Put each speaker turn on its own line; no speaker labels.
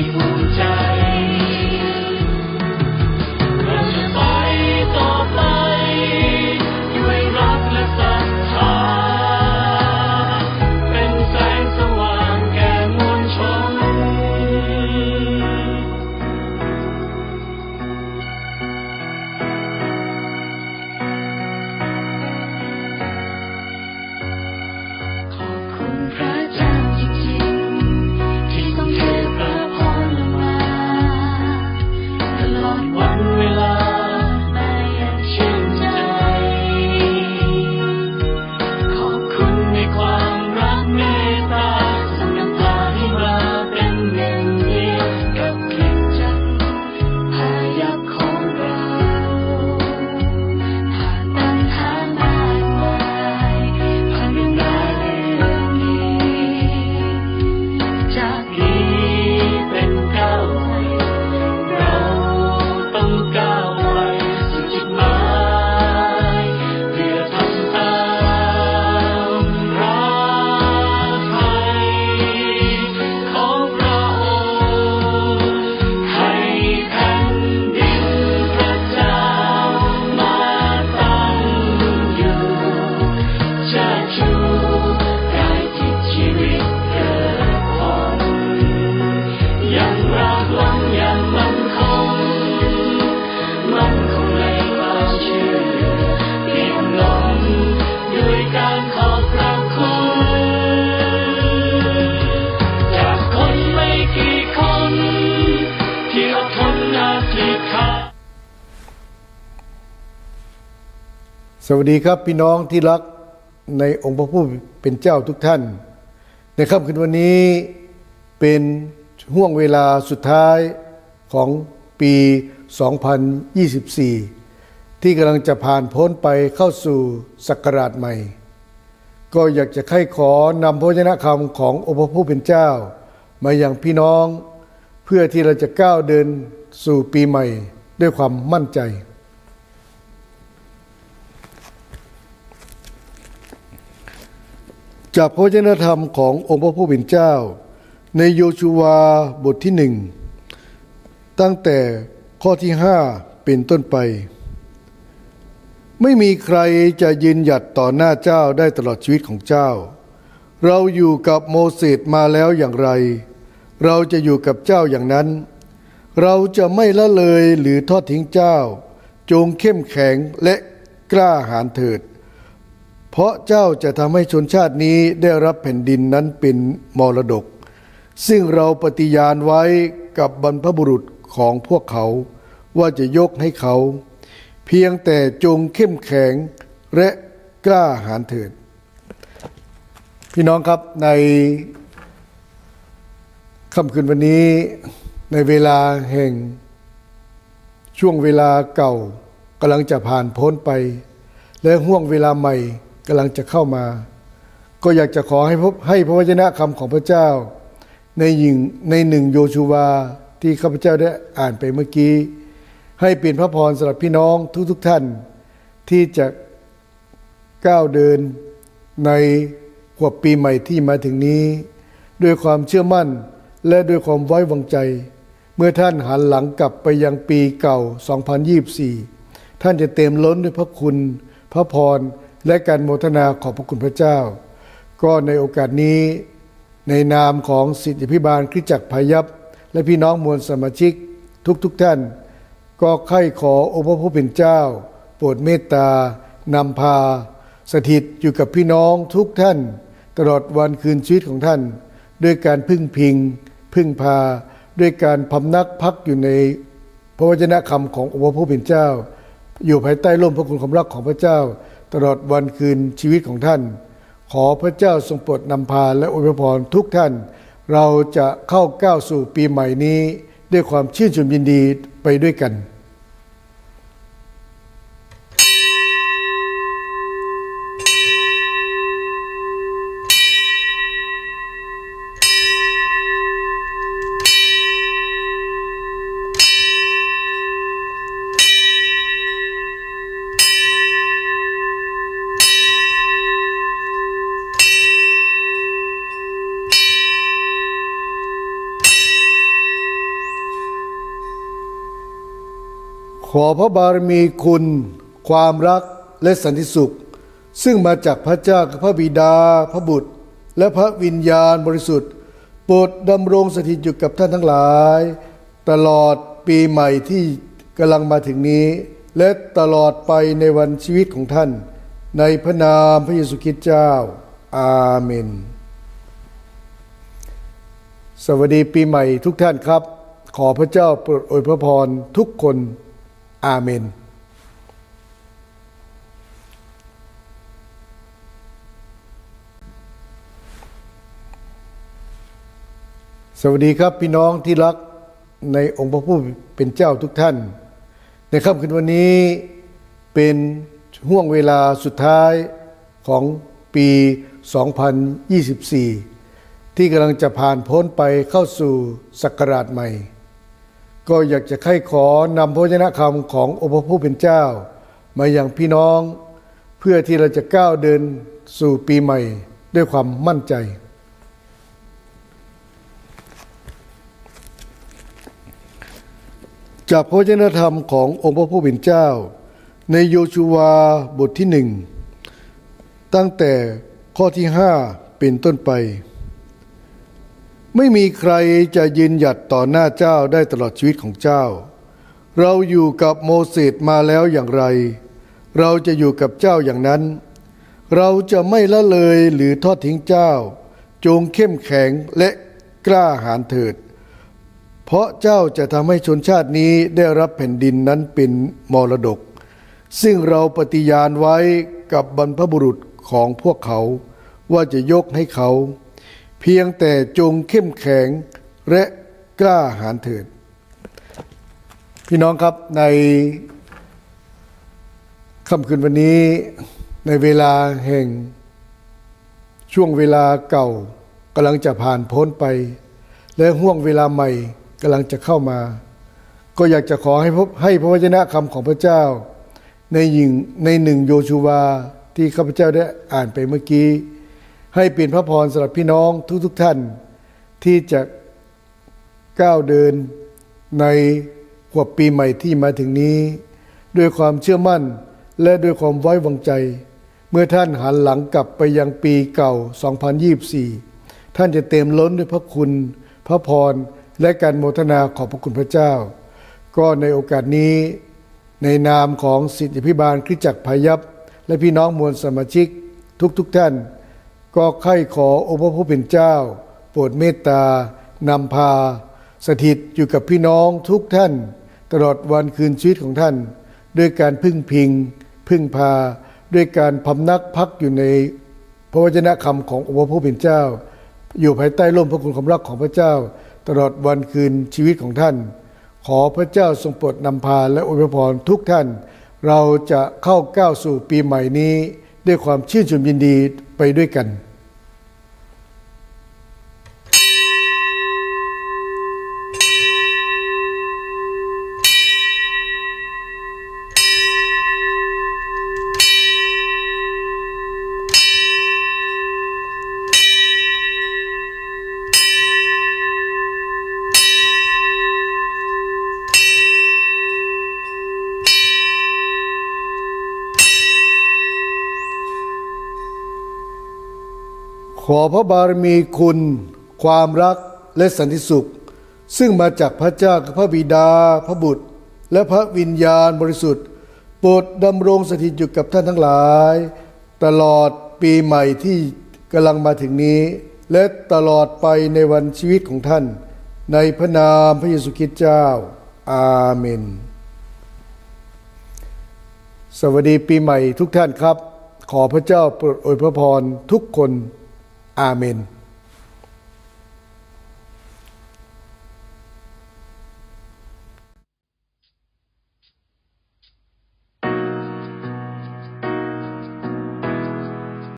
you. สวัสดีครับพี่น้องที่รักในองค์พระผู้เป็นเจ้าทุกท่าน ในค่ำคืนวันนี้เป็นห่วงเวลาสุดท้ายของปี 2024 ที่กำลังจะผ่านพ้นไปเข้าสู่ศักราชใหม่ ก็อยากจะให้ขอนำพระวจนะคำขององค์พระผู้เป็นเจ้า มาอย่างพี่น้อง เพื่อที่เราจะก้าวเดินสู่ปีใหม่ด้วยความมั่นใจ จากพระวจนะธรรมขององค์พระผู้เป็นเจ้า ในโยชูวาบทที่หนึ่งตั้งแต่ข้อที่ห้าเป็นต้นไป ไม่มีใครจะยืนหยัดต่อหน้าเจ้าได้ตลอดชีวิตของเจ้า เราอยู่กับโมเสสมาแล้วอย่างไร เราจะอยู่กับเจ้าอย่างนั้น เราจะไม่ละเลยหรือทอดทิ้งเจ้า จงเข้มแข็งและกล้าหาญเถิด เพราะเจ้าจะทำให้ชนชาตินี้ได้รับแผ่นดินนั้นเป็นมรดก ซึ่งเราปฏิญาณไว้กับบรรพบุรุษของพวกเขาว่าจะยกให้เขา เพียงแต่จงเข้มแข็งและกล้าหาญเถิด พี่น้องครับในค่ำคืนวันนี้ในเวลาแห่ง ช่วงเวลาเก่ากำลังจะผ่านพ้นไป และห่วงเวลาใหม่ กำลังจะเข้ามา ก็อยากจะขอให้พบให้พระวจนะคำของพระเจ้า ในหญิงในหนึ่งโยชูวาที่ข้าพเจ้าได้อ่านไปเมื่อกี้ ให้เป็นพระพรสำหรับพี่น้องทุกๆทท่าน ที่จะก้าวเดินในขวบปีใหม่ที่มาถึงนี้ ด้วยความเชื่อมั่นและด้วยความไว้วางใจ เมื่อท่านหันหลังกลับไปยังปีเก่า 2024 ท่านจะเต็มล้นด้วยพระคุณ พระพร และการโมทนาขอบพระคุณพระเจ้า ก็ในโอกาสนี้ในนามของสิทธิพิบาลคริจักรพายัพและพี่น้องมวลสมาชิกทุกๆทท่าน ก็ใคร่ขอองค์พระผู้เป็นเจ้า โปรดเมตตานำพา สถิตอยู่กับพี่น้องทุกท่าน ตลอดวันคืนชีวิตของท่าน ด้วยการพึ่งพิง พึ่งพา ด้วยการพำนักพักอยู่ในพระวจนะคำขององค์พระผู้เป็นเจ้า อยู่ภายใต้ร่มพระคุณความรักของพระเจ้า ตลอดวันคืนชีวิตของท่าน ขอพระเจ้าทรงโปรดนำพาและอวยพรทุกท่าน เราจะเข้าก้าวสู่ปีใหม่นี้ ด้วยความชื่นชมยินดีไปด้วยกัน ขอพระบารมีคุณ ความรักและสันติสุข ซึ่งมาจากพระเจ้าพระบิดา พระบุตร และพระวิญญาณบริสุทธิ์โปรดดำรงสถิตอยู่กับท่านทั้งหลาย ตลอดปีใหม่ที่กำลังมาถึงนี้ และตลอดไปในวันชีวิตของท่าน ในพระนามพระเยซูคริสต์เจ้า อาเมน สวัสดีปีใหม่ทุกท่านครับ ขอพระเจ้าโปรดอวยพระพรทุกคน อาเมนสวัสดีครับพี่น้องที่รักในองค์พระผู้เป็นเจ้าทุกท่าน ในค่ำคืนวันนี้เป็นห่วงเวลาสุดท้ายของปี 2024 ที่กำลังจะผ่านพ้นไปเข้าสู่ศักราชใหม่ ก็อยากจะให้ขอนำพระวจนะคำขององค์พระผู้เป็นเจ้า มาอย่างพี่น้อง เพื่อที่เราจะก้าวเดินสู่ปีใหม่ด้วยความมั่นใจ จากพระวจนะธรรมขององค์พระผู้เป็นเจ้า ในโยชูวาบทที่หนึ่งตั้งแต่ข้อที่ห้าเป็นต้นไป ไม่มีใครจะยืนหยัดต่อหน้าเจ้าได้ตลอดชีวิตของเจ้า เราอยู่กับโมเสสมาแล้วอย่างไร เราจะอยู่กับเจ้าอย่างนั้น เราจะไม่ละเลยหรือทอดทิ้งเจ้า จงเข้มแข็งและกล้าหาญเถิด เพราะเจ้าจะทำให้ชนชาตินี้ได้รับแผ่นดินนั้นเป็นมรดก ซึ่งเราปฏิญาณไว้กับบรรพบุรุษของพวกเขา ว่าจะยกให้เขา เพียงแต่จงเข้มแข็งและกล้าหาญเถิด พี่น้องครับในค่ำคืนวันนี้ในเวลาแห่ง ช่วงเวลาเก่ากำลังจะผ่านพ้นไป และห่วงเวลาใหม่กำลังจะเข้ามา ก็อยากจะขอให้พบให้พระวจนะคำของพระเจ้า ในหญิงในหนึ่งโยชูวาที่ข้าพเจ้าได้อ่านไปเมื่อกี้ ให้เป็นพระพรสำหรับพี่น้องทุกๆทท่าน ที่จะก้าวเดินในขวบปีใหม่ที่มาถึงนี้ ด้วยความเชื่อมั่นและด้วยความไว้วางใจ เมื่อท่านหันหลังกลับไปยังปีเก่า 2024 ท่านจะเต็มล้นด้วยพระคุณ พระพรและการโมทนาขอบพระคุณพระเจ้า ก็ในโอกาสนี้ ในนามของสิทธิพิบาลคริจักรพายัพและพี่น้องมวลสมาชิกทุกๆทท่าน ก็ใคร่ขอองค์พระผู้เป็นเจ้า โปรดเมตตานำพา สถิตอยู่กับพี่น้องทุกท่าน ตลอดวันคืนชีวิตของท่าน ด้วยการพึ่งพิง พึ่งพา ด้วยการพำนักพักอยู่ในพระวจนะคำขององค์พระผู้เป็นเจ้า อยู่ภายใต้ร่มพระคุณความรักของพระเจ้า ตลอดวันคืนชีวิตของท่าน ขอพระเจ้าทรงโปรดนำพาและอวยพรทุกท่าน เราจะเข้าก้าวสู่ปีใหม่นี้ ด้วยความชื่นชมยินดีไปด้วยกัน ขอพระบารมีคุณ ความรักและสันติสุข ซึ่งมาจากพระเจ้าพระบิดา พระบุตร และพระวิญญาณบริสุทธิ์โปรดดำรงสถิตอยู่กับท่านทั้งหลาย ตลอดปีใหม่ที่กำลังมาถึงนี้ และตลอดไปในวันชีวิตของท่าน ในพระนามพระเยซูคริสต์เจ้า อาเมน สวัสดีปีใหม่ทุกท่านครับ ขอพระเจ้าโปรดอวยพระพรทุกคน อาเมน